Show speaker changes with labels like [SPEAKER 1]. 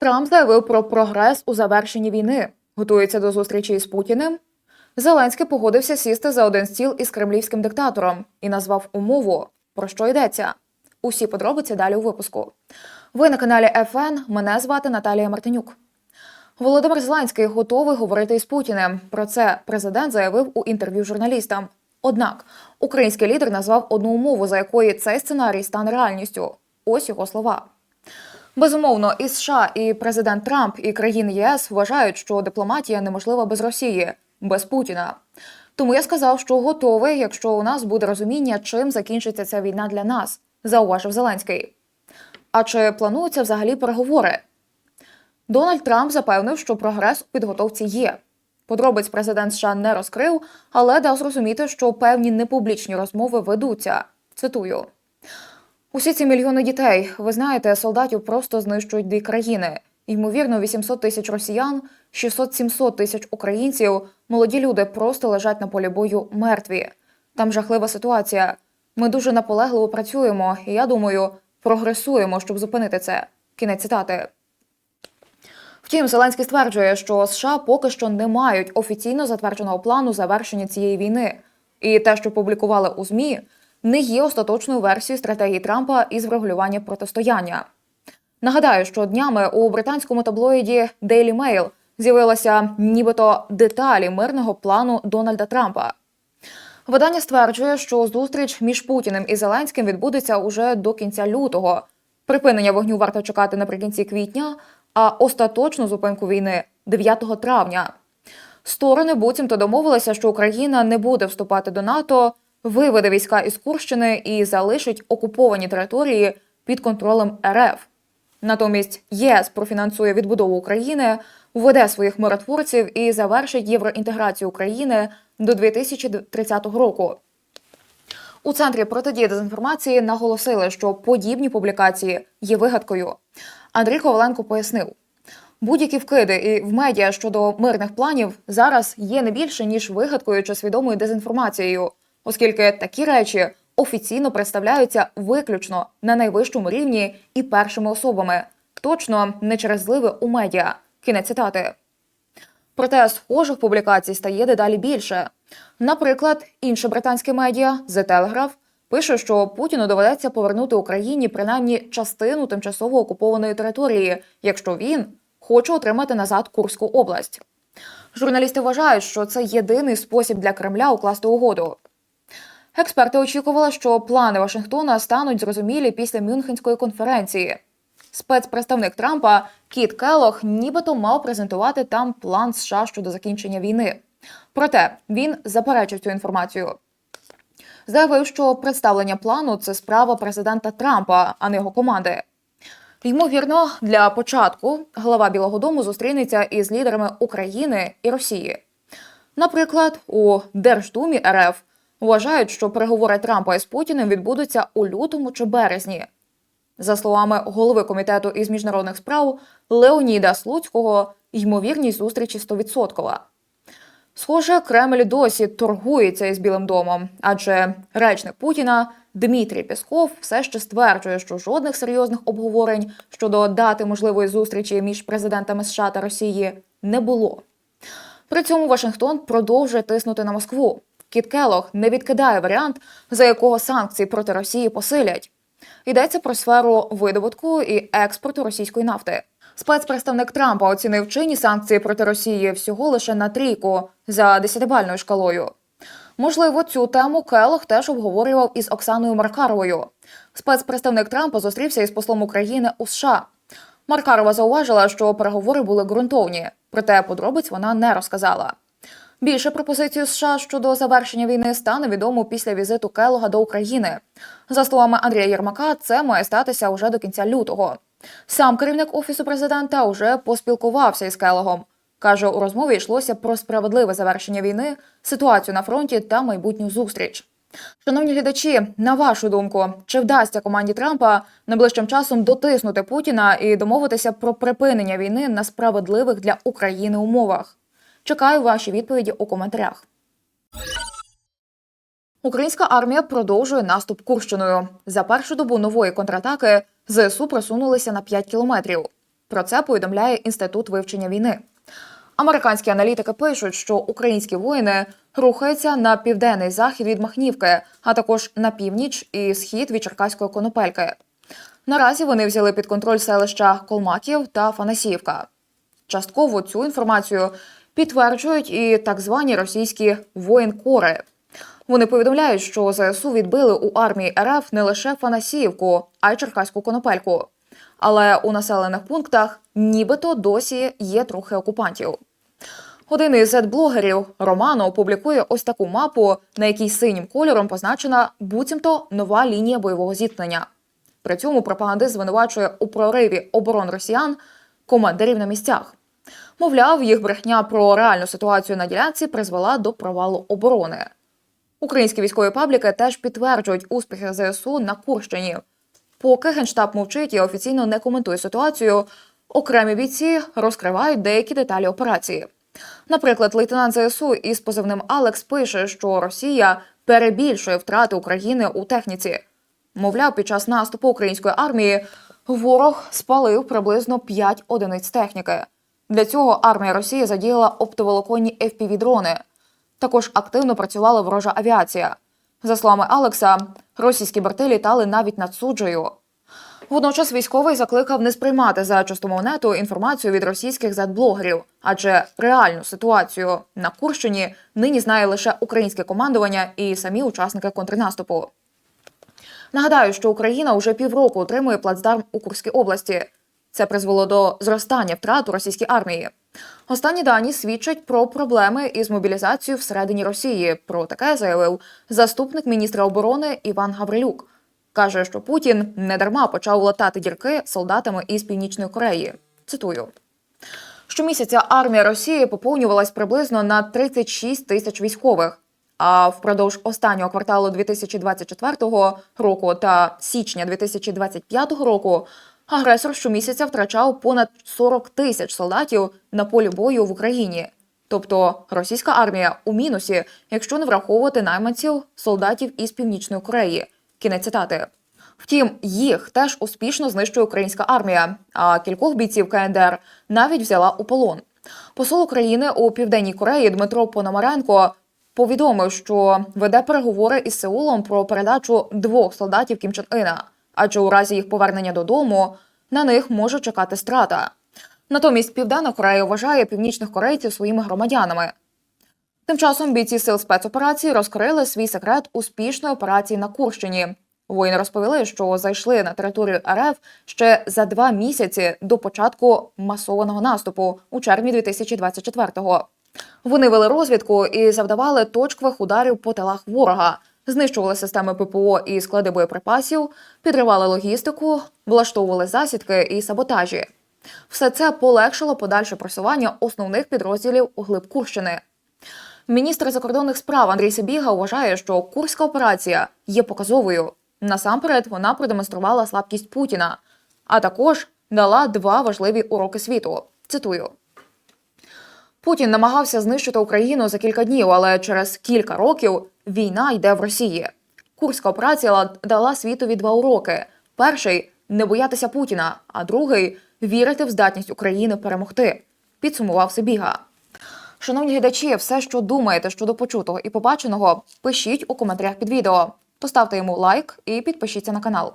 [SPEAKER 1] Трамп заявив про прогрес у завершенні війни. Готується до зустрічі із Путіним. Зеленський погодився сісти за один стіл із кремлівським диктатором і назвав умову. Про що йдеться? Усі подробиці далі у випуску. Ви на каналі ФН. Мене звати Наталія Мартинюк. Володимир Зеленський готовий говорити із Путіним. Про це президент заявив у інтерв'ю журналістам. Однак український лідер назвав одну умову, за якої цей сценарій стане реальністю. Ось його слова. Безумовно, і США, і президент Трамп, і країни ЄС вважають, що дипломатія неможлива без Росії, без Путіна. Тому я сказав, що готовий, якщо у нас буде розуміння, чим закінчиться ця війна для нас, зауважив Зеленський. А чи плануються взагалі переговори? Дональд Трамп запевнив, що прогрес у підготовці є. Подробиць президент США не розкрив, але дав зрозуміти, що певні непублічні розмови ведуться. Цитую. Усі ці мільйони дітей, ви знаєте, солдатів просто знищують дві країни. Ймовірно, 800 тисяч росіян, 600-700 тисяч українців. Молоді люди просто лежать на полі бою мертві. Там жахлива ситуація. Ми дуже наполегливо працюємо, і я думаю, прогресуємо, щоб зупинити це. Кінець цитати. Втім, Зеленський стверджує, що США поки що не мають офіційно затвердженого плану завершення цієї війни, і те, що публікували у змі, не є остаточною версією стратегії Трампа із врегулювання протистояння. Нагадаю, що днями у британському таблоїді Daily Mail з'явилися нібито деталі мирного плану Дональда Трампа. Видання стверджує, що зустріч між Путіним і Зеленським відбудеться уже до кінця лютого. Припинення вогню варто чекати наприкінці квітня, а остаточну зупинку війни 9 травня. Сторони буцімто домовилися, що Україна не буде вступати до НАТО, виведе війська із Курщини і залишить окуповані території під контролем РФ. Натомість ЄС профінансує відбудову України, введе своїх миротворців і завершить євроінтеграцію України до 2030 року. У центрі протидії дезінформації наголосили, що подібні публікації є вигадкою. Андрій Коваленко пояснив. Будь-які вкиди і в медіа щодо мирних планів зараз є не більше ніж вигадкою чи свідомою дезінформацією, оскільки такі речі офіційно представляються виключно на найвищому рівні і першими особами, точно не через зливи у медіа. Кінець цитати. Проте схожих публікацій стає дедалі більше. Наприклад, інше британське медіа The Telegraph пише, що Путіну доведеться повернути Україні принаймні частину тимчасово окупованої території, якщо він хоче отримати назад Курську область. Журналісти вважають, що це єдиний спосіб для Кремля укласти угоду. Експерти очікували, що плани Вашингтона стануть зрозумілі після Мюнхенської конференції. Спецпредставник Трампа Кіт Келох нібито мав презентувати там план США щодо закінчення війни. Проте він заперечив цю інформацію. Заявив, що представлення плану це справа президента Трампа, а не його команди. Ймовірно, для початку глава Білого Дому зустрінеться із лідерами України і Росії. Наприклад, у Держдумі РФ вважають, що переговори Трампа із Путіним відбудуться у лютому чи березні. За словами голови комітету із міжнародних справ Леоніда Слуцького, ймовірність зустрічі 100%. Схоже, Кремль досі торгується із Білим домом, адже речник Путіна Дмитрій Пєсков все ще стверджує, що жодних серйозних обговорень щодо дати можливої зустрічі між президентами США та Росії не було. При цьому Вашингтон продовжує тиснути на Москву. Кіт Келох не відкидає варіант, за якого санкції проти Росії посилять. Йдеться про сферу видобутку і експорту російської нафти. Спецпредставник Трампа оцінив чинні санкції проти Росії всього лише на трійку за десятибальною шкалою. Можливо, цю тему Келох теж обговорював із Оксаною Маркаровою. Спецпредставник Трампа зустрівся із послом України у США. Маркарова зауважила, що переговори були ґрунтовні, проте подробиць вона не розказала. Більше пропозицій США щодо завершення війни стане відомо після візиту Келога до України. За словами Андрія Єрмака, це має статися уже до кінця лютого. Сам керівник офісу президента вже поспілкувався із Келогом. Каже, у розмові йшлося про справедливе завершення війни, ситуацію на фронті та майбутню зустріч. Шановні глядачі, на вашу думку, чи вдасться команді Трампа найближчим часом дотиснути Путіна і домовитися про припинення війни на справедливих для України умовах? Чекаю ваші відповіді у коментарях. Українська армія продовжує наступ Курщиною. За першу добу нової контратаки ЗСУ просунулися на 5 кілометрів. Про це повідомляє інститут вивчення війни. Американські аналітики пишуть, що українські воїни рухаються на південний захід від Махнівки, а також на північ і схід від Черкаської конопельки. Наразі вони взяли під контроль селища Колмаків та Фанасіївка. Частково цю інформацію підтверджують і так звані російські воєнкори. Вони повідомляють, що ЗСУ відбили у армії РФ не лише Фанасіївку, а й Черкаську конопельку. Але у населених пунктах нібито досі є трохи окупантів. Один із зет-блогерів Романо публікує ось таку мапу, на якій синім кольором позначена буцімто нова лінія бойового зіткнення. При цьому пропагандист звинувачує у прориві оборон росіян командирів на місцях. Мовляв, їх брехня про реальну ситуацію на ділянці призвела до провалу оборони. Українські військові пабліки теж підтверджують успіхи ЗСУ на Курщині. Поки генштаб мовчить і офіційно не коментує ситуацію, окремі бійці розкривають деякі деталі операції. Наприклад, лейтенант ЗСУ із позивним Алекс пише, що Росія перебільшує втрати України у техніці. Мовляв, під час наступу української армії ворог спалив приблизно 5 одиниць техніки. Для цього армія Росії задіяла оптоволоконні FPV-дрони. Також активно працювала ворожа авіація. За словами Алекса, російські борти літали навіть над суджею. Водночас військовий закликав не сприймати за чистомовнету інформацію від російських зет-блогерів, адже реальну ситуацію на Курщині нині знає лише українське командування і самі учасники контрнаступу. Нагадаю, що Україна уже півроку отримує плацдарм у Курській області. Це призвело до зростання втрат у російській армії. Останні дані свідчать про проблеми із мобілізацією всередині Росії. Про таке заявив заступник міністра оборони Іван Гаврилюк. Каже, що Путін недарма почав латати дірки солдатами із Північної Кореї. Цитую. Щомісяця армія Росії поповнювалась приблизно на 36 тисяч військових. А впродовж останнього кварталу 2024 року та січня 2025 року агресор щомісяця втрачав понад 40 тисяч солдатів на полі бою в Україні. Тобто російська армія у мінусі, якщо не враховувати найманців солдатів із Північної Кореї. Кінець цитати. Втім, їх теж успішно знищує українська армія, а кількох бійців КНДР навіть взяла у полон. Посол України у Південній Кореї Дмитро Пономаренко повідомив, що веде переговори із Сеулом про передачу двох солдатів Кім Чен Ина, адже у разі їх повернення додому на них може чекати страта. Натомість Південна Корея вважає північних корейців своїми громадянами. Тим часом бійці сил спецоперації розкрили свій секрет успішної операції на Курщині. Воїни розповіли, що зайшли на територію РФ ще за два місяці до початку масованого наступу у червні 2024-го. Вони вели розвідку і завдавали точкових ударів по тилах ворога, знищували системи ППО і склади боєприпасів, підривали логістику, влаштовували засідки і саботажі. Все це полегшило подальше просування основних підрозділів у глиб Курщини. Міністр закордонних справ Андрій Сибіга вважає, що курська операція є показовою. Насамперед, вона продемонструвала слабкість Путіна, а також дала два важливі уроки світу. Цитую. Путін намагався знищити Україну за кілька днів, але через кілька років війна йде в Росії. Курська операція дала світові два уроки: перший не боятися Путіна, а другий вірити в здатність України перемогти. Підсумував Сибіга. Шановні глядачі, все, що думаєте щодо почутого і побаченого, пишіть у коментарях під відео. Поставте йому лайк і підпишіться на канал.